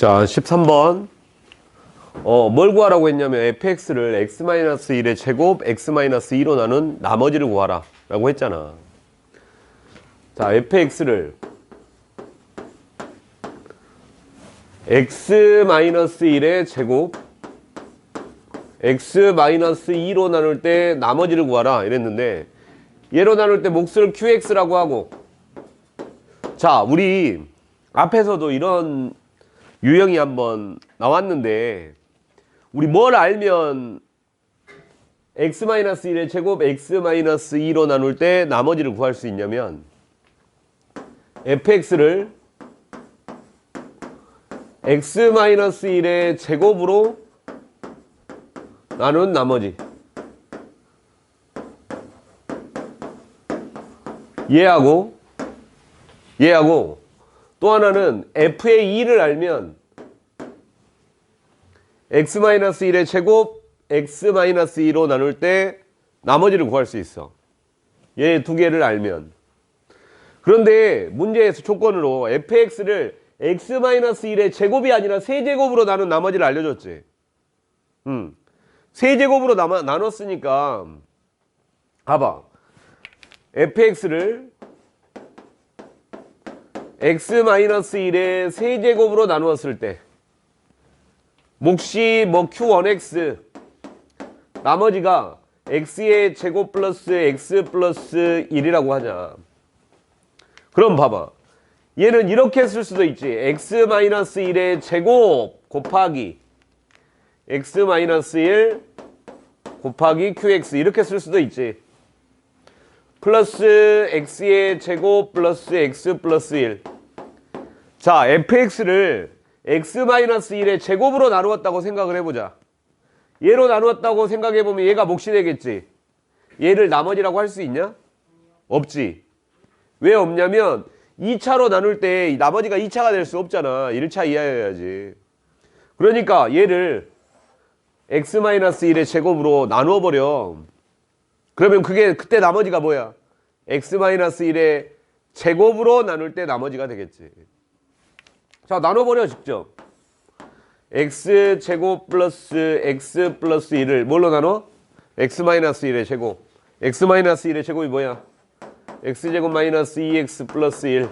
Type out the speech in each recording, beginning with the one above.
자, 13번. 어, 뭘 구하라고 했냐면 fx를 x-1의 제곱 x-2로 나눈 나머지를 구하라 라고 했잖아. 자, fx를 x-1의 제곱 x-2로 나눌 때 나머지를 구하라 이랬는데 얘로 나눌 때 몫을 qx라고 하고 자, 우리 앞에서도 이런 유형이 한번 나왔는데 우리 뭘 알면 x-1의 제곱 x-2로 나눌 때 나머지를 구할 수 있냐면 fx를 x-1의 제곱으로 나눈 나머지. 얘하고? 얘하고 또 하나는 f의 2를 알면 x-1의 제곱 x-2로 나눌 때 나머지를 구할 수 있어. 얘 두 개를 알면. 그런데 문제에서 조건으로 fx를 x-1의 제곱이 아니라 세제곱으로 나눈 나머지를 알려줬지. 음. 세제곱으로 나눠, 나눴으니까 봐봐. fx를 x-1의 세제곱으로 나누었을 때 몫이 뭐 q1x 나머지가 x의 제곱 플러스 x 플러스 1이라고 하자. 그럼 봐봐. 얘는 이렇게 쓸 수도 있지. X-1의 제곱 곱하기 x-1 곱하기 qx 이렇게 쓸 수도 있지. 플러스 x의 제곱 플러스 x 플러스 1. 자, fx를 x-1의 제곱으로 나누었다고 생각을 해보자. 얘로 나누었다고 생각해보면 얘가 몫이 되겠지. 얘를 나머지라고 할 수 있냐? 없지. 왜 없냐면 2차로 나눌 때 나머지가 2차가 될 수 없잖아. 1차 이하여야지. 그러니까 얘를 x-1의 제곱으로 나누어 버려. 그러면 그게 그때 나머지가 뭐야? x-1의 제곱으로 나눌 때 나머지가 되겠지. 자, 나눠버려 직접. x 제곱 플러스 x 플러스 1을 뭘로 나눠? x-1의 제곱. x-1의 제곱이 뭐야? x 제곱 마이너스 2x 플러스 1.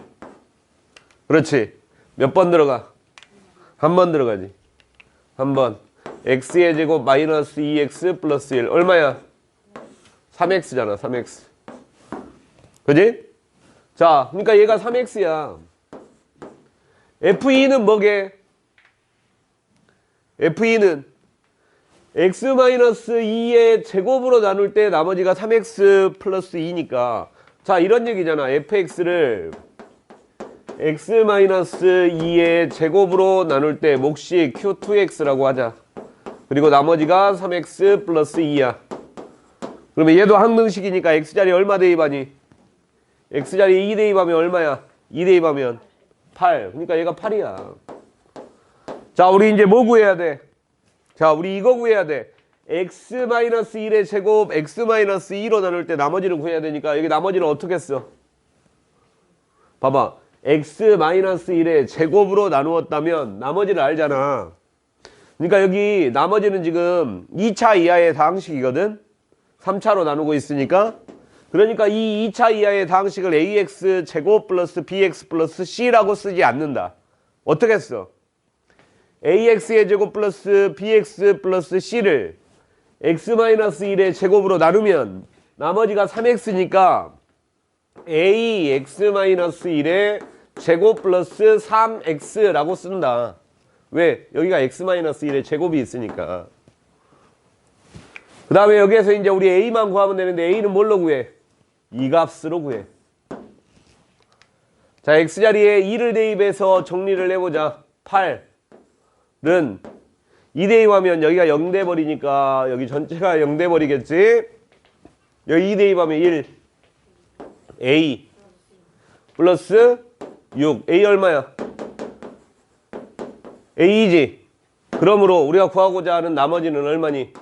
그렇지. 몇 번 들어가? 한 번 들어가지. 한 번. x의 제곱 마이너스 2x 플러스 1. 얼마야? 3x잖아, 3x. 그지? 자, 그러니까 얘가 3x야. F2는 뭐게? F2는 x-2의 제곱으로 나눌 때 나머지가 3x 플러스 2니까 자, 이런 얘기잖아. fx를 x-2의 제곱으로 나눌 때 몫이 q2x라고 하자. 그리고 나머지가 3x 플러스 2야. 그러면 얘도 항등식이니까 x자리 얼마 대입하니? x자리 2 대입하면 얼마야? 2 대입하면 8. 그러니까 얘가 8이야. 자, 우리 이제 뭐 구해야 돼? 자, 우리 이거 구해야 돼. x-1의 제곱 x-2로 나눌 때 나머지를 구해야 되니까 여기 나머지는 어떻게 써? 봐봐. x-1의 제곱으로 나누었다면 나머지를 알잖아. 그러니까 여기 나머지는 지금 2차 이하의 다항식이거든. 3차로 나누고 있으니까 그러니까 이 2차 이하의 다항식을 ax 제곱 플러스 bx 플러스 c라고 쓰지 않는다. 어떻게 써? ax의 제곱 플러스 bx 플러스 c를 x-1의 제곱으로 나누면 나머지가 3x니까 ax-1의 제곱 플러스 3x라고 쓴다. 왜? 여기가 x-1의 제곱이 있으니까. 그 다음에 여기에서 이제 우리 a만 구하면 되는데 a는 뭘로 구해? 이 값으로 구해. 자, x자리에 2를 대입해서 정리를 해보자. 8은 2 대입하면 여기가 0 돼버리니까 여기 전체가 0 돼버리겠지? 여기 2 대입하면 1. a 플러스 6. a 얼마야? a지. 그러므로 우리가 구하고자 하는 나머지는 얼마니?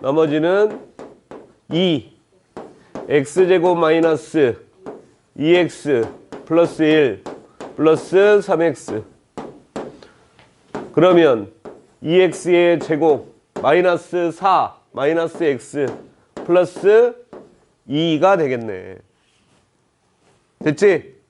나머지는 2 x제곱 마이너스 2x 플러스 1 플러스 3x 그러면 2x의 제곱 마이너스 4 마이너스 x 플러스 2가 되겠네. 됐지?